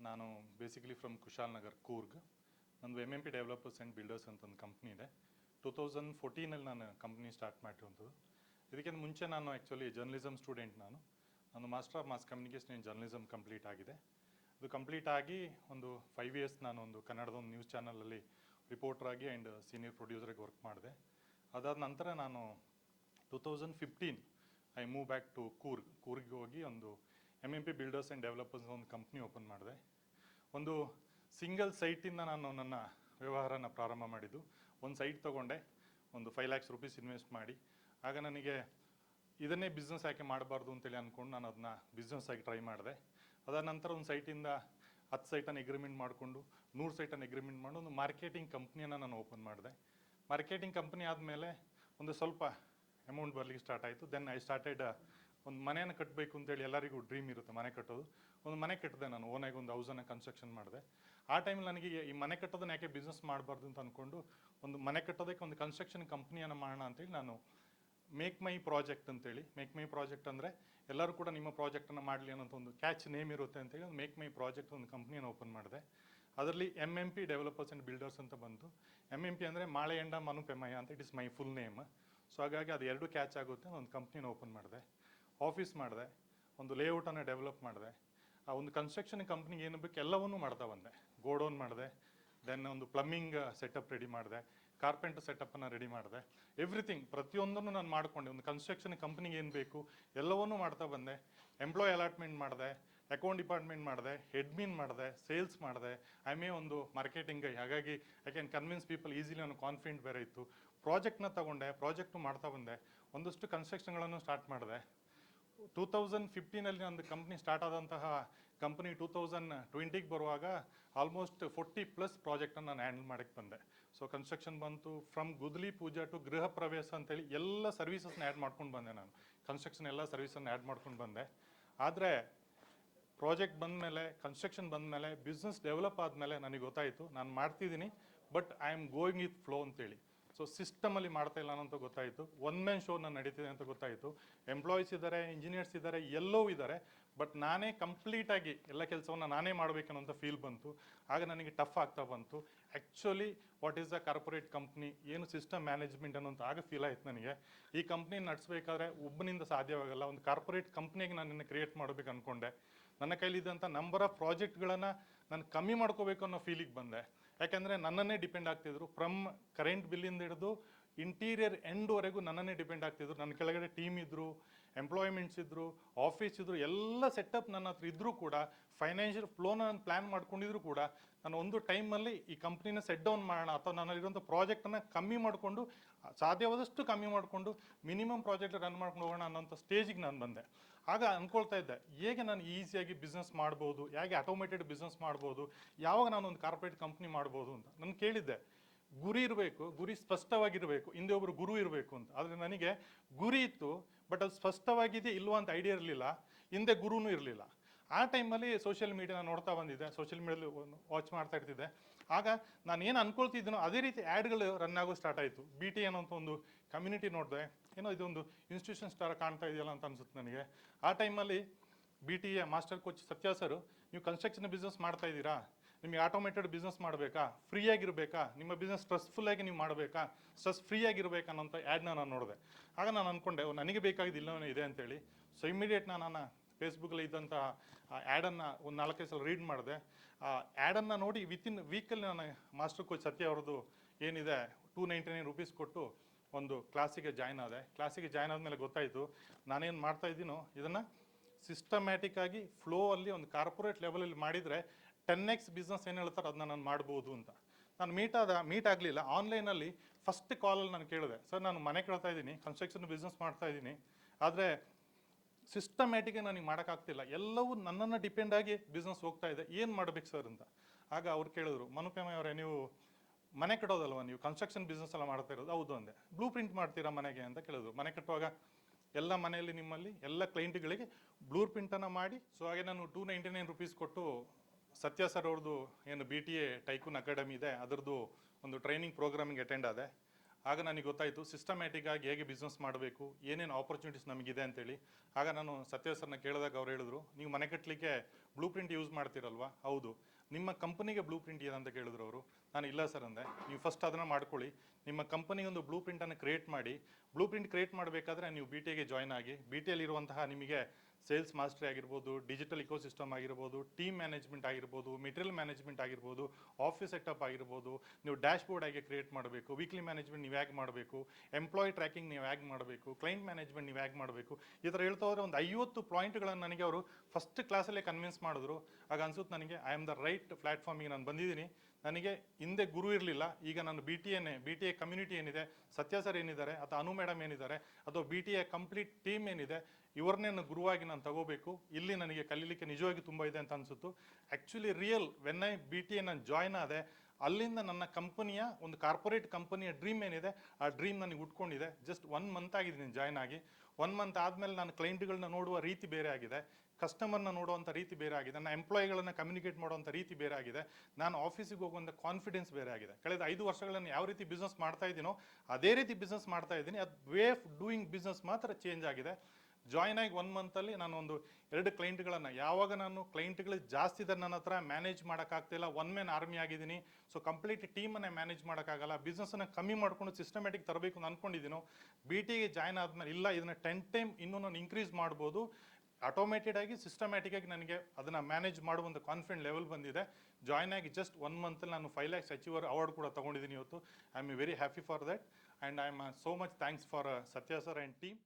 ನಗರ್ ಕೂರ್ಗ್ ನಂದು M M P developers and builders ಅಂತ ಒಂದು ಕಂಪ್ನಿ ಇದೆ. ಟೂ ತೌಸಂಡ್ ಫೋರ್ಟೀನಲ್ಲಿ ನಾನು ಕಂಪ್ನಿ ಸ್ಟಾರ್ಟ್ ಮಾಡಿರುವಂಥದ್ದು. ಇದಕ್ಕಿಂತ ಮುಂಚೆ ನಾನು ಆ್ಯಕ್ಚುಲಿ ಜರ್ನಲಿಸಮ್ ಸ್ಟೂಡೆಂಟ್ ನಾನು. ನಾನು master of mass communication in journalism complete ಆಗಿದೆ. ಅದು ಕಂಪ್ಲೀಟ್ ಆಗಿ ಒಂದು ಫೈವ್ ಇಯರ್ಸ್ ನಾನು ಒಂದು ಕನ್ನಡದ ಒಂದು ನ್ಯೂಸ್ ಚಾನಲಲ್ಲಿ ರಿಪೋರ್ಟರ್ ಆಗಿ ಆ್ಯಂಡ್ ಸೀನಿಯರ್ ಪ್ರೊಡ್ಯೂಸರಾಗಿ ವರ್ಕ್ ಮಾಡಿದೆ. ಅದಾದ ನಂತರ ನಾನು two thousand fifteen I move back to Coorg ಕೂರ್ಗ್ಗೆ ಹೋಗಿ ಒಂದು M M P builders and developers ಒಂದು ಕಂಪ್ನಿ ಓಪನ್ ಮಾಡಿದೆ. ಒಂದು ಸಿಂಗಲ್ ಸೈಟಿಂದ ನಾನು ನನ್ನ ವ್ಯವಹಾರನ ಪ್ರಾರಂಭ ಮಾಡಿದ್ದು. ಒಂದು ಸೈಟ್ ತೊಗೊಂಡೆ, ಒಂದು ಫೈವ್ ಲ್ಯಾಕ್ಸ್ ರುಪೀಸ್ ಇನ್ವೆಸ್ಟ್ ಮಾಡಿ. ಆಗ ನನಗೆ ಇದನ್ನೇ ಬಿಸ್ನೆಸ್ ಯಾಕೆ ಮಾಡಬಾರ್ದು ಅಂತೇಳಿ ಅಂದ್ಕೊಂಡು ನಾನು ಅದನ್ನ ಬಿಸ್ನೆಸ್ ಆಗಿ ಟ್ರೈ ಮಾಡಿದೆ. ಅದಾದ ನಂತರ ಒಂದು ಸೈಟಿಂದ ಹತ್ತು ಸೈಟನ್ನು ಎಗ್ರಿಮೆಂಟ್ ಮಾಡಿಕೊಂಡು, ನೂರು ಸೈಟನ್ನು ಎಗ್ರಿಮೆಂಟ್ ಮಾಡಿ ಒಂದು ಮಾರ್ಕೆಟಿಂಗ್ ಕಂಪ್ನಿಯನ್ನು ನಾನು ಓಪನ್ ಮಾಡಿದೆ. ಮಾರ್ಕೆಟಿಂಗ್ ಕಂಪ್ನಿ ಆದಮೇಲೆ ಒಂದು ಸ್ವಲ್ಪ ಅಮೌಂಟ್ ಬರಲಿಕ್ಕೆ ಸ್ಟಾರ್ಟ್ ಆಯಿತು. ದೆನ್ ಐ ಸ್ಟಾರ್ಟೆಡ್ ಒಂದು ಮನೆಯನ್ನು ಕಟ್ಟಬೇಕು ಅಂತೇಳಿ ಎಲ್ಲರಿಗೂ ಡ್ರೀಮ್ ಇರುತ್ತೆ ಮನೆ ಕಟ್ಟೋದು. ಒಂದು ಮನೆ ಕಟ್ಟಿದೆ ನಾನು, ಓನಾಗಿ ಒಂದು ಹೌಸನ್ನು ಕನ್ಸ್ಟ್ರಕ್ಷನ್ ಮಾಡಿದೆ. ಆ ಟೈಮಲ್ಲಿ ನನಗೆ ಈ ಮನೆ ಕಟ್ಟೋದನ್ನ ಯಾಕೆ ಬಿಸ್ನೆಸ್ ಮಾಡಬಾರ್ದು ಅಂತ ಅಂದ್ಕೊಂಡು ಒಂದು ಮನೆ ಕಟ್ಟೋದಕ್ಕೆ ಒಂದು ಕನ್ಸ್ಟ್ರಕ್ಷನ್ ಕಂಪ್ನಿಯನ್ನು ಮಾಡೋಣ ಅಂತೇಳಿ ನಾನು ಮೇಕ್ ಮೈ ಪ್ರಾಜೆಕ್ಟ್ ಅಂತೇಳಿ ಮೇಕ್ ಮೈ ಪ್ರಾಜೆಕ್ಟ್ ಅಂದರೆ ಎಲ್ಲರೂ ಕೂಡ ನಿಮ್ಮ ಪ್ರಾಜೆಕ್ಟನ್ನು ಮಾಡಲಿ ಅನ್ನೋಂಥ ಒಂದು ಕ್ಯಾಚ್ ನೇಮ್ ಇರುತ್ತೆ ಅಂತೇಳಿ ಒಂದು ಮೇಕ್ ಮೈ ಪ್ರಾಜೆಕ್ಟ್ ಒಂದು ಕಂಪ್ನಿಯನ್ನು ಓಪನ್ ಮಾಡಿದೆ. ಅದರಲ್ಲಿ M M P developers and builders ಅಂತ ಬಂತು ಎಂ ಎಂ ಪಿ ಅಂದರೆ ಮಾಳೆ ಎಂಡ ಮನು ಅಂತ it is my full name so ಹಾಗಾಗಿ ಅದು ಎರಡು ಕ್ಯಾಚ್ ಆಗುತ್ತೆ ಒಂದು ಕಂಪ್ನಿನ ಓಪನ್ ಮಾಡಿದೆ. ಆಫೀಸ್ ಮಾಡಿದೆ, ಒಂದು ಲೇಔಟನ್ನು ಡೆವಲಪ್ ಮಾಡಿದೆ. ಆ ಒಂದು ಕನ್ಸ್ಟ್ರಕ್ಷನ್ ಕಂಪ್ನಿಗೆ ಏನು ಬೇಕು ಎಲ್ಲವನ್ನೂ ಮಾಡ್ತಾ ಬಂದೆ. ಗೋಡೌನ್ ಮಾಡಿದೆ ದೆನ್ ಒಂದು ಪ್ಲಮ್ಮಿಂಗ್ ಸೆಟಪ್ ರೆಡಿ ಮಾಡಿದೆ ಕಾರ್ಪೆಂಟರ್ ಸೆಟಪ್ಪನ್ನು ರೆಡಿ ಮಾಡಿದೆ. ಎವ್ರಿಥಿಂಗ್ ಪ್ರತಿಯೊಂದನ್ನು ನಾನು ಮಾಡಿಕೊಂಡೆ. ಒಂದು ಕನ್ಸ್ಟ್ರಕ್ಷನ್ ಕಂಪ್ನಿಗೆ ಏನು ಬೇಕು, ಎಲ್ಲವನ್ನೂ ಮಾಡ್ತಾ ಬಂದೆ. ಎಂಪ್ಲಾಯ್ ಅಲಾಟ್ಮೆಂಟ್ ಮಾಡಿದೆ ಅಕೌಂಟ್ ಡಿಪಾರ್ಟ್ಮೆಂಟ್ ಮಾಡಿದೆ ಹೆಡ್ಮಿನ್ ಮಾಡಿದೆ ಸೇಲ್ಸ್ ಮಾಡಿದೆ. ಐ ಮೇ ಒಂದು ಮಾರ್ಕೆಟಿಂಗ್ ಹಾಗಾಗಿ I can convince people easily ಅನ್ನೋ ಕಾನ್ಫಿಡೆಂಟ್ ಬೇರೆ ಇತ್ತು. ಪ್ರಾಜೆಕ್ಟ್ನ ತಗೊಂಡೆ ಪ್ರಾಜೆಕ್ಟು ಮಾಡ್ತಾ ಬಂದೆ. ಒಂದಷ್ಟು ಕನ್ಸ್ಟ್ರಕ್ಷನ್ಗಳನ್ನು ಸ್ಟಾರ್ಟ್ ಮಾಡಿದೆ. ಟೂ ತೌಸಂಡ್ ಫಿಫ್ಟೀನಲ್ಲಿ ನಂದು ಕಂಪ್ನಿ ಸ್ಟಾರ್ಟ್ ಆದಂತಹ ಕಂಪ್ನಿ ಟೂ ತೌಸಂಡ್ ಟ್ವೆಂಟಿಗೆ ಬರುವಾಗ ಆಲ್ಮೋಸ್ಟ್ ಫೋರ್ಟಿ ಪ್ಲಸ್ ಪ್ರಾಜೆಕ್ಟನ್ನು ನಾನು ಹ್ಯಾಂಡಲ್ ಮಾಡೋಕ್ಕೆ ಬಂದೆ. ಸೊ ಕನ್ಸ್ಟ್ರಕ್ಷನ್ ಬಂತು ಫ್ರಮ್ ಗುದ್ಲಿ ಪೂಜಾ ಟು ಗೃಹ ಪ್ರವೇಶ ಅಂತೇಳಿ ಎಲ್ಲ ಸರ್ವಿಸಸ್ನ ಆ್ಯಡ್ ಮಾಡ್ಕೊಂಡು ಬಂದೆ ನಾನು. ಕನ್ಸ್ಟ್ರಕ್ಷನ್ ಎಲ್ಲ ಸರ್ವಿಸನ್ನು ಆ್ಯಡ್ ಮಾಡ್ಕೊಂಡು ಬಂದೆ. ಆದರೆ ಪ್ರಾಜೆಕ್ಟ್ ಬಂದಮೇಲೆ ಕನ್ಸ್ಟ್ರಕ್ಷನ್ ಬಂದಮೇಲೆ ಬಿಸ್ನೆಸ್ ಡೆವಲಪ್ ಆದಮೇಲೆ ನನಗೆ ಗೊತ್ತಾಯಿತು. ನಾನು ಮಾಡ್ತಿದ್ದೀನಿ but I am going with flow ಅಂತೇಳಿ. ಸೊ ಸಿಸ್ಟಮಲ್ಲಿ ಮಾಡ್ತಾ ಇಲ್ಲ ಅಂತ ಗೊತ್ತಾಯಿತು. ಒನ್ ಮ್ಯಾನ್ ಶೋ ನಾನು ನಡೀತಿದೆ ಅಂತ ಗೊತ್ತಾಯಿತು. ಎಂಪ್ಲಾಯೀಸ್ ಇದ್ದಾರೆ ಇಂಜಿನಿಯರ್ಸ್ ಇದ್ದಾರೆ ಎಲ್ಲವೂ ಇದ್ದಾರೆ ಬಟ್ ನಾನೇ ಕಂಪ್ಲೀಟಾಗಿ ಎಲ್ಲ ಕೆಲಸವನ್ನು ನಾನೇ ಮಾಡಬೇಕನ್ನೋಂಥ ಫೀಲ್ ಬಂತು. ಆಗ ನನಗೆ ಟಫ್ ಆಗ್ತಾ ಬಂತು. Actually what is the corporate company ಏನು ಸಿಸ್ಟಮ್ ಮ್ಯಾನೇಜ್ಮೆಂಟ್ ಅನ್ನೋಂಥ ಆಗ ಫೀಲ್ ಆಯಿತು ನನಗೆ. ಈ ಕಂಪ್ನಿ ನಡೆಸಬೇಕಾದ್ರೆ ಒಬ್ಬನಿಂದ ಸಾಧ್ಯವಾಗಲ್ಲ. ಒಂದು ಕಾರ್ಪೊರೇಟ್ ಕಂಪ್ನಿಗೆ ನಾನು ಕ್ರಿಯೇಟ್ ಮಾಡಬೇಕು ಅಂದ್ಕೊಂಡೆ ನನ್ನ ಕೈಲಿದ್ದಂಥ ನಂಬರ್ ಆಫ್ ಪ್ರಾಜೆಕ್ಟ್ಗಳನ್ನು ನಾನು ಕಮ್ಮಿ ಮಾಡ್ಕೋಬೇಕು ಅನ್ನೋ ಫೀಲಿಗೆ ಬಂದೆ. ಯಾಕೆಂದರೆ ನನ್ನನ್ನೇ ಡಿಪೆಂಡ್ ಆಗ್ತಿದ್ರು ಫ್ರಮ್ ಕರೆಂಟ್ ಬಿಲ್ಲಿಂದ ಹಿಡಿದು ಇಂಟೀರಿಯರ್ ಎಂಡ್ವರೆಗೂ ನನ್ನನ್ನೇ ಡಿಪೆಂಡ್ ಆಗ್ತಿದ್ರು. ನನ್ನ ಕೆಳಗಡೆ ಟೀಮ್ ಇದ್ದರು ಎಂಪ್ಲಾಯ್ಮೆಂಟ್ಸ್ ಇದ್ದರು ಆಫೀಸ್ ಇದ್ದರು ಎಲ್ಲ ಸೆಟಪ್ ನನ್ನ ಹತ್ರ ಇದ್ದರೂ ಕೂಡ ಫೈನಾನ್ಷಿಯಲ್ ಫ್ಲೋನ ನಾನು ಪ್ಲ್ಯಾನ್ ಮಾಡ್ಕೊಂಡಿದ್ರು ಕೂಡ, ನಾನು ಒಂದು ಟೈಮಲ್ಲಿ ಈ ಕಂಪ್ನಿನ ಸೆಟ್ ಡೌನ್ ಮಾಡೋಣ ಅಥವಾ ನನ್ನಲ್ಲಿರುವಂಥ ಪ್ರಾಜೆಕ್ಟನ್ನು ಕಮ್ಮಿ ಮಾಡಿಕೊಂಡು, ಸಾಧ್ಯವಾದಷ್ಟು ಕಮ್ಮಿ ಮಾಡಿಕೊಂಡು ಮಿನಿಮಮ್ ಪ್ರಾಜೆಕ್ಟ್ ರನ್ ಮಾಡ್ಕೊಂಡು ಹೋಗೋಣ ಅನ್ನೋಂಥ ಸ್ಟೇಜಿಗೆ ನಾನು ಬಂದೆ. ಆಗ ಅಂದ್ಕೊಳ್ತಾ ಇದ್ದೆ, ಹೇಗೆ ನಾನು ಈಸಿಯಾಗಿ ಬಿಸ್ನೆಸ್ ಮಾಡ್ಬೋದು, ಹೇಗೆ ಆಟೋಮೇಟೆಡ್ ಬಿಸ್ನೆಸ್ ಮಾಡ್ಬೋದು, ಯಾವಾಗ ನಾನು ಒಂದು ಕಾರ್ಪೊರೇಟ್ ಕಂಪ್ನಿ ಮಾಡ್ಬೋದು ಅಂತ. ನಾನು ಕೇಳಿದ್ದೆ, ಗುರಿ ಇರಬೇಕು, ಗುರಿ ಸ್ಪಷ್ಟವಾಗಿರಬೇಕು, ಹಿಂದೆ ಒಬ್ಬರು ಗುರು ಇರಬೇಕು ಅಂತ. ಆದರೆ ನನಗೆ ಗುರಿ ಇತ್ತು ಬಟ್ ಅದು ಸ್ಪಷ್ಟವಾಗಿದೆ ಇಲ್ವಾ ಅಂತ ಐಡಿಯಾ ಇರಲಿಲ್ಲ. ಹಿಂದೆ ಗುರುನೂ ಇರಲಿಲ್ಲ. ಆ ಟೈಮಲ್ಲಿ ಸೋಷಿಯಲ್ ಮೀಡಿಯಾನ ನೋಡ್ತಾ ಬಂದಿದ್ದೆ. ಸೋಷಿಯಲ್ ಮೀಡಿಯಲ್ಲಿ ವಾಚ್ ಮಾಡ್ತಾ ಇರ್ತಿದ್ದೆ. ಆಗ ನಾನು ಏನು ಅನ್ಕೊಳ್ತಿದ್ದೀನೋ ಅದೇ ರೀತಿ ಆ್ಯಡ್ಗಳು ರನ್ ಆಗೋ ಸ್ಟಾರ್ಟ್ ಆಯಿತು. ಬಿ ಟಿ ಅನ್ನೋಂಥ ಒಂದು ಕಮ್ಯುನಿಟಿ ನೋಡಿದೆ. ಏನೋ ಇದೊಂದು ಇನ್ಸ್ಟಿಟ್ಯೂಷನ್ ಸ್ಟಾರ್ ಕಾಣ್ತಾ ಇದೆಯಲ್ಲ ಅಂತ ಅನ್ಸುತ್ತೆ ನನಗೆ. ಆ ಟೈಮಲ್ಲಿ B T A master coach Satya sir ನೀವು ಕನ್ಸ್ಟ್ರಕ್ಷನ್ ಬಿಸ್ನೆಸ್ ಮಾಡ್ತಾ ಇದ್ದೀರಾ? ನಿಮಗೆ ಆಟೋಮೇಟೆಡ್ ಬಿಸ್ನೆಸ್ ಮಾಡಬೇಕಾ? ಫ್ರೀಯಾಗಿರಬೇಕಾ? ನಿಮ್ಮ ಬಿಸ್ನೆಸ್ ಸ್ಟ್ರೆಸ್ಫುಲ್ಲಾಗಿ ನೀವು ಮಾಡಬೇಕಾ? ಸ್ಟ್ರೆಸ್ ಫ್ರೀಯಾಗಿರ್ಬೇಕಾ ಅನ್ನೋಂಥ ಆ್ಯಡ್ನ ನಾನು ನೋಡಿದೆ. ಆಗ ನಾನು ಅಂದ್ಕೊಂಡೆ ನನಗೆ ಬೇಕಾಗಿದ್ದು ಇಲ್ಲವೇ ಇದೆ ಅಂತೇಳಿ. ಸೊ ಇಮಿಡಿಯೇಟ್ ನಾನು ಫೇಸ್ಬುಕ್ಕಲ್ಲಿ ಇದ್ದಂತಹ ಆ್ಯಡನ್ನು ಒಂದು ನಾಲ್ಕೈದು ಸಲ ರೀಡ್ ಮಾಡಿದೆ. ಆ ಆ್ಯಡನ್ನು ನೋಡಿ ವಿತಿನ್ ವೀಕಲ್ಲಿ ನಾನು ಮಾಸ್ಟರ್ ಕೋಚ್ ಸತ್ಯ ಅವ್ರದ್ದು ಏನಿದೆ ಟೂ ನೈಂಟಿ ನೈನ್ ರುಪೀಸ್ ಕೊಟ್ಟು ಒಂದು ಕ್ಲಾಸಿಗೆ ಜಾಯ್ನ್ ಆದೆ. ಕ್ಲಾಸಿಗೆ ಜಾಯ್ನ್ ಆದಮೇಲೆ ಗೊತ್ತಾಯಿತು, ನಾನೇನು ಮಾಡ್ತಾ ಇದ್ದೀನೋ, ಇದನ್ನು ಸಿಸ್ಟಮ್ಯಾಟಿಕ್ ಆಗಿ ಫ್ಲೋ ಅಲ್ಲಿ ಒಂದು ಕಾರ್ಪೊರೇಟ್ ಲೆವೆಲಲ್ಲಿ ಮಾಡಿದರೆ ಟೆನ್ ಎಕ್ಸ್ ಬಿಸ್ನೆಸ್ ಏನು ಹೇಳ್ತಾರೆ ಅದನ್ನ ನಾನು ಮಾಡ್ಬೋದು ಅಂತ. ನಾನು ಮೀಟ್ ಆದ ಮೀಟ್ ಆಗಲಿಲ್ಲ. ಆನ್ಲೈನಲ್ಲಿ ಫಸ್ಟ್ ಕಾಲಲ್ಲಿ ನಾನು ಕೇಳಿದೆ. ಸರ್, ನಾನು ಮನೆ ಕೇಳ್ತಾ ಇದ್ದೀನಿ. ಕನ್ಸ್ಟ್ರಕ್ಷನ್ ಬಿಸ್ನೆಸ್ ಮಾಡ್ತಾ ಇದ್ದೀನಿ. ಆದರೆ ಸಿಸ್ಟಮ್ಯಾಟಿಕ್ ನನಗೆ ಮಾಡೋಕ್ಕಾಗ್ತಿಲ್ಲ ಎಲ್ಲವೂ ನನ್ನನ್ನು ಡಿಪೆಂಡ್ ಆಗಿ ಬಿಸ್ನೆಸ್ ಹೋಗ್ತಾ ಇದೆ. ಏನು ಮಾಡ್ಬೇಕು ಸರ್ ಅಂತ? ಆಗ ಅವ್ರು ಕೇಳಿದ್ರು ಮನುಪೇಮ ಅವರೇ, ನೀವು ಮನೆ ಕಟ್ಟೋದಲ್ವ? ನೀವು ಕನ್ಸ್ಟ್ರಕ್ಷನ್ ಬಿಸ್ನೆಸ್ ಎಲ್ಲ ಮಾಡ್ತಾ ಇರೋದು? ಹೌದು, ಅಂದೆ. ಬ್ಲೂ ಪ್ರಿಂಟ್ ಮಾಡ್ತೀರಾ ಮನೆಗೆ? ಅಂತ ಕೇಳಿದ್ರು. ಮನೆ ಕಟ್ಟುವಾಗ ಎಲ್ಲ ಮನೆಯಲ್ಲಿ ನಿಮ್ಮಲ್ಲಿ ಎಲ್ಲ ಕ್ಲೈಂಟ್ಗಳಿಗೆ ಬ್ಲೂ ಪ್ರಿಂಟನ್ನು ಮಾಡಿ ಸೊ ಹಾಗೆ ನಾನು ಟೂ ನೈಂಟಿ ನೈನ್ ರುಪೀಸ್ ಕೊಟ್ಟು ಸತ್ಯ ಸರ್ ಅವ್ರದ್ದು ಏನು B T A tycoon academy ಇದೆ, ಅದರದ್ದು ಒಂದು ಟ್ರೈನಿಂಗ್ ಪ್ರೋಗ್ರಾಮಿಂಗ್ ಅಟೆಂಡ್ ಆದೆ. ಆಗ ನನಗೆ ಗೊತ್ತಾಯಿತು ಸಿಸ್ಟಮ್ಯಾಟಿಕ್ ಆಗಿ ಹೇಗೆ ಬಿಸ್ನೆಸ್ ಮಾಡಬೇಕು, ಏನೇನು ಆಪರ್ಚುನಿಟೀಸ್ ನಮಗಿದೆ ಅಂತೇಳಿ. ಆಗ ನಾನು ಸತ್ಯ ಸರ್ನ ಕೇಳಿದಾಗ ಅವ್ರು ಹೇಳಿದ್ರು, ನೀವು ಮನೆ ಕಟ್ಟಲಿಕ್ಕೆ ಬ್ಲೂ ಪ್ರಿಂಟ್ ಯೂಸ್ ಮಾಡ್ತೀರಲ್ವಾ? ಹೌದು. ನಿಮ್ಮ ಕಂಪನಿಗೆ ಬ್ಲೂ ಪ್ರಿಂಟ್ ಅಂತ ಕೇಳಿದ್ರು ಅವರು. ನಾನು ಇಲ್ಲ ಸರ್ ಅಂದೆ. ನೀವು ಫಸ್ಟ್ ಅದನ್ನು ಮಾಡ್ಕೊಳ್ಳಿ. ನಿಮ್ಮ ಕಂಪನಿಗೆ ಒಂದು ಬ್ಲೂ ಪ್ರಿಂಟನ್ನು ಕ್ರಿಯೇಟ್ ಮಾಡಿ. ಬ್ಲೂ ಪ್ರಿಂಟ್ ಕ್ರಿಯೇಟ್ ಮಾಡಬೇಕಾದ್ರೆ ನೀವು ಬಿ ಟಿ ಎಗೆ ಜಾಯ್ನ್ ಆಗಿ ಬಿ ಟಿ ಇರುವಂತಹ ನಿಮಗೆ ಸೇಲ್ಸ್ ಮಾಸ್ಟ್ರಿ ಆಗಿರ್ಬೋದು, ಡಿಜಿಟಲ್ ಇಕೋಸಿಸ್ಟಮ್ ಆಗಿರ್ಬೋದು, ಟೀಮ್ ಮ್ಯಾನೇಜ್ಮೆಂಟ್ ಆಗಿರ್ಬೋದು, ಮೆಟೀರಿಯಲ್ ಮ್ಯಾನೇಜ್ಮೆಂಟ್ ಆಗಿರ್ಬೋದು, ಆಫೀಸ್ ಸೆಟಪ್ ಆಗಿರ್ಬೋದು, ನೀವು ಡ್ಯಾಶ್ ಬೋರ್ಡ್ ಕ್ರಿಯೇಟ್ ಮಾಡಬೇಕು, ವೀಕ್ಲಿ ಮ್ಯಾನೇಜ್ಮೆಂಟ್ ನೀವು ಹೇಗೆ ಮಾಡಬೇಕು, ಎಂಪ್ಲಾಯ್ ಟ್ರ್ಯಾಕಿಂಗ್ ನೀವು ಹೇಗೆ ಮಾಡಬೇಕು, ಕ್ಲೈಂಟ್ ಮ್ಯಾನೇಜ್ಮೆಂಟ್ ನೀವು ಹೇಗೆ ಮಾಡಬೇಕು, ಈ ಥರ ಹೇಳ್ತಾ ಹೋದರೆ ಒಂದು ಐವತ್ತು ಪಾಯಿಂಟ್ಗಳನ್ನು ನನಗೆ ಅವರು ಫಸ್ಟ್ ಕ್ಲಾಸಲ್ಲೇ ಕನ್ವಿನ್ಸ್ ಮಾಡಿದ್ರು. ಆಗ ಅನ್ಸುತ್ತೆ ನನಗೆ, ಐ ಆಮ್ ದ ರೈಟ್ ಪ್ಲ್ಯಾಟ್ಫಾರ್ಮಿಗೆ ನಾನು ಬಂದಿದ್ದೀನಿ ನನಗೆ ಹಿಂದೆ ಗುರು ಇರಲಿಲ್ಲ. ಈಗ ನಾನು ಬಿ ಟಿ ಎನ್ನೇ ಬಿ ಟಿ ಎ ಕಮ್ಯುನಿಟಿ ಏನಿದೆ, ಸತ್ಯ ಸರ್ ಏನಿದ್ದಾರೆ, ಅಥವಾ ಅನು ಮೇಡಮ್ ಏನಿದ್ದಾರೆ, ಅಥವಾ B T A complete team ಏನಿದೆ, ಇವ್ರನ್ನೇ ನಾನು ಗುರುವಾಗಿ ನಾನು ತಗೋಬೇಕು. ಇಲ್ಲಿ ನನಗೆ ಕಲೀಲಿಕ್ಕೆ ನಿಜವಾಗಿ ತುಂಬ ಇದೆ ಅಂತ ಅನಿಸುತ್ತು. Actually real when I B T A ನಾನು ಜಾಯ್ನ್ ಆದೆ, ಅಲ್ಲಿಂದ ನನ್ನ ಕಂಪನಿಯ ಒಂದು ಕಾರ್ಪೊರೇಟ್ ಕಂಪನಿಯ ಡ್ರೀಮ್ ಏನಿದೆ, ಆ ಡ್ರೀಮ್ ನನಗೆ ಉಟ್ಕೊಂಡಿದೆ. ಜಸ್ಟ್ ಒನ್ ಮಂತ್ ಆಗಿದ್ದೀನಿ ಜಾಯ್ನ್ ಆಗಿ. ಒನ್ ಮಂತ್ ಆದಮೇಲೆ ನಾನು ಕ್ಲೈಂಟ್ಗಳನ್ನ ನೋಡುವ ರೀತಿ ಬೇರೆ ಆಗಿದೆ. ಕಸ್ಟಮರ್ನ ನೋಡುವಂಥ ರೀತಿ ಬೇರೆ ಆಗಿದೆ, ನನ್ನ ಎಂಪ್ಲಾಯಿಗಳನ್ನ ಕಮ್ಯುನಿಕೇಟ್ ಮಾಡುವಂಥ ರೀತಿ ಬೇರೆ ಆಗಿದೆ, ನಾನು ಆಫೀಸಿಗೆ ಹೋಗುವಂಥ ಕಾನ್ಫಿಡೆನ್ಸ್ ಬೇರೆ ಆಗಿದೆ. ಕಳೆದ ಐದು ವರ್ಷಗಳನ್ನು ಯಾವ ರೀತಿ ಬಿಸ್ನೆಸ್ ಮಾಡ್ತಾ ಇದ್ದೀನೋ ಅದೇ ರೀತಿ ಬಿಸ್ನೆಸ್ ಮಾಡ್ತಾ ಇದ್ದೀನಿ ಅದು ವೇ ಆಫ್ ಡೂಯಿಂಗ್ ಬಿಸ್ನೆಸ್ ಮಾತ್ರ ಚೇಂಜ್ ಆಗಿದೆ. ಜಾಯ್ನ್ ಆಗಿ ಒನ್ ಮಂತಲ್ಲಿ ನಾನು ಒಂದು ಎರಡು ಕ್ಲೈಂಟ್ಗಳನ್ನು ಯಾವಾಗ ನಾನು ಕ್ಲೈಂಟ್ಗಳು ಜಾಸ್ತಿ ಇದೆ ನನ್ನ ಹತ್ರ ಮ್ಯಾನೇಜ್ ಮಾಡೋಕ್ಕಾಗ್ತಿಲ್ಲ ಒನ್ ಮ್ಯಾನ್ ಆರ್ಮಿ ಆಗಿದ್ದೀನಿ. ಸೊ ಕಂಪ್ಲೀಟ್ ಟೀಮನ್ನು ಮ್ಯಾನೇಜ್ ಮಾಡೋಕ್ಕಾಗಲ್ಲ ಬಿಸ್ನೆಸ್ಸನ್ನು ಕಮ್ಮಿ ಮಾಡಿಕೊಂಡು ಸಿಸ್ಟಮ್ಯಾಟಿಕ್ ತರಬೇಕು ಅಂತ ಅಂದ್ಕೊಂಡಿದ್ದೀನೋ ಬಿ ಟಿಗೆ ಜಾಯ್ನ್ ಆದಮೇಲೆ ಇಲ್ಲ, ಇದನ್ನು ಟೆನ್ ಟೈಮ್ ಇನ್ನೂ ನಾನು ಇನ್ಕ್ರೀಸ್ ಮಾಡ್ಬೋದು. ಆಟೋಮೇಟೆಡ್ ಆಗಿ ಸಿಸ್ಟಮ್ಯಾಟಿಕ್ ಆಗಿ ನನಗೆ ಅದನ್ನು ಮ್ಯಾನೇಜ್ ಮಾಡುವಂಥ ಕಾನ್ಫಿಡೆಂಟ್ ಲೆವೆಲ್ ಬಂದಿದೆ. ಜಾಯ್ನ್ ಆಗಿ ಜಸ್ಟ್ ಒನ್ ಮಂತಲ್ಲಿ ನಾನು ಫೈವ್ ಲ್ಯಾಕ್ಸ್ ಅಚೀವರ್ ಅವಾರ್ಡ್ ಕೂಡ ತಗೊಂಡಿದ್ದೀನಿ ಇವತ್ತು. I am very happy for that and I am so much thanks for Satya sir and team